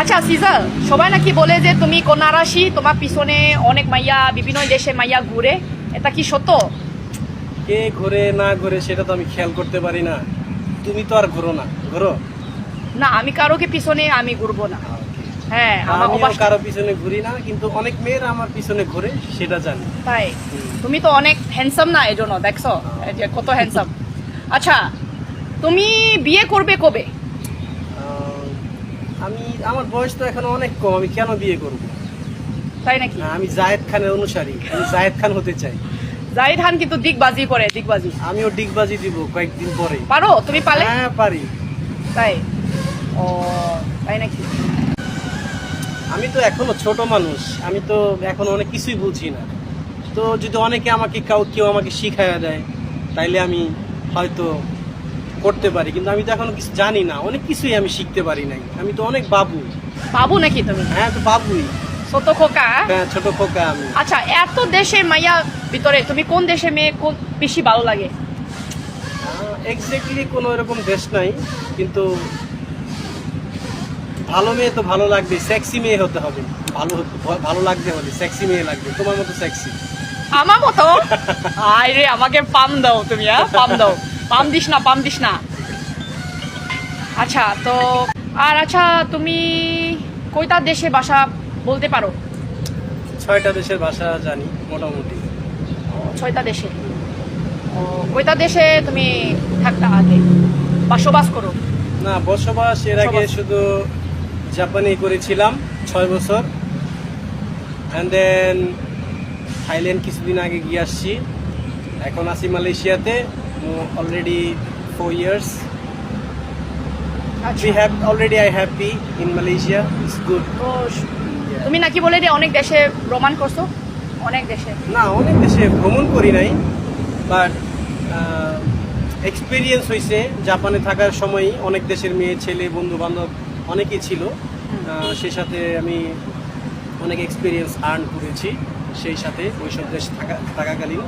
আচ্ছা সিজাল সবাই নাকি বলে যে তুমি কন্যারাশি তোমার পিছনে অনেক মাইয়া বিভিন্ন দেশে মাইয়া ঘুরে এটা কি সত্য? কে ঘুরে না ঘুরে সেটা তো আমি খেয়াল করতে পারি না। তুমি তো আর ঘুরো না। ঘুরো? না আমি কারোকে পিছনে আমি ঘুরবো না। হ্যাঁ আমার আমিও অভ্যাস কারও পিছনে ঘুরি না কিন্তু অনেক মেয়েরা আমার পিছনে ঘুরে সেটা জানি। তাই? তুমি তো অনেক হ্যান্ডসাম না দেখছ? কত হ্যান্ডসাম আচ্ছা তুমি বিয়ে করবে কবে? আমি আমার বয়স তো এখন অনেক কম আমি কেন বিয়ে করব? তাই নাকি? না, আমি জায়েদ খানের অনুসারী আমি জায়েদ খান হতে চাই। জাহিদ খান কিন্তু দিগবাজি করে দিগবাজি আমিও ডিগবাজি দিব কয়েকদিন পরে। পারো? তুমি পালে? হ্যাঁ পারি। তাই? ও তাই নাকি? আমি তো এখনও ছোট মানুষ আমি তো এখন অনেক কিছুই বুঝি না। তো যদি অনেকে আমাকে কাউ কেউ আমাকে শিখাইয়া দেয় তাইলে আমি হয়তো করতে পারি কিন্তু আমি তো এখনও কিছু জানি না। অনেক কিছুই আমি শিখতে পারি নাই। আমি তো অনেক বাবু। বাবু নাকি তুমি? হ্যাঁ তো বাবুই। ছোট খোকা? হ্যাঁ ছোট খোকা আমি। আচ্ছা এত দেশে মাইয়া ভিতরে তুমি কোন দেশে মেয়ে কোন বেশি ভালো লাগে? এক্স্যাক্টলি কোনো এরকম দেশ নাই কিন্তু ভালো মেয়ে তো ভালো লাগবে সেক্সি মেয়ে হতে হবে। ভালো ভালো লাগতে হলে সেক্সি মেয়ে লাগবে তোমার মতো সেক্সি আমার মতো? আয় রে আমাকে পাম দাও তুমি হ্যাঁ পাম দাও। পাম দিস না পাম দিস না। আচ্ছা তো আর আচ্ছা তুমি কয়টা দেশে ভাষা বলতে পারো? ছয়টা দেশের ভাষা জানি মোটামুটি। ছয়টা দেশে। ও কয়টা দেশে তুমি থাকতা আগে? বসবাস করো। না বসবাস এর আগে শুধু জাপানে করেছিলাম ছয় বছর। অ্যান্ড দেন থাইল্যান্ড কিছুদিন আগে গিয়ে আসছি। এখন আছি মালয়েশিয়াতে। অলরেডি ফোর ইয়ার্স আচ্ছা। We have already i happy in malaysia. It's good. তুমি নাকি বলে যে অনেক দেশে ভ্রমণ করছ? অনেক দেশে। না অনেক দেশে ভ্রমণ করি নাই বাট এক্সপিরিয়েন্স হয়েছে জাপানে থাকার সময়ই অনেক দেশের মেয়ে ছেলে বন্ধু বান্ধব অনেকেই ছিল। সেই সাথে আমি অনেক এক্সপিরিয়েন্স আর্ন করেছি। সেই সাথে ওইসব দেশ থাকা থাকাকালীন।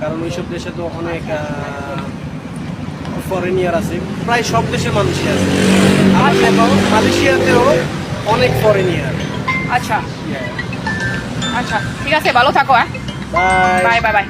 কারণ ওইসব দেশে তো অনেক ফরেনিয়ার আছে। প্রায় সব দেশের মানুষই আছে। আর মালয়েশিয়াতেও অনেক ফরেনিয়ার আচ্ছা। আচ্ছা ঠিক আছে ভালো থাকো হ্যাঁ। Bye bye bye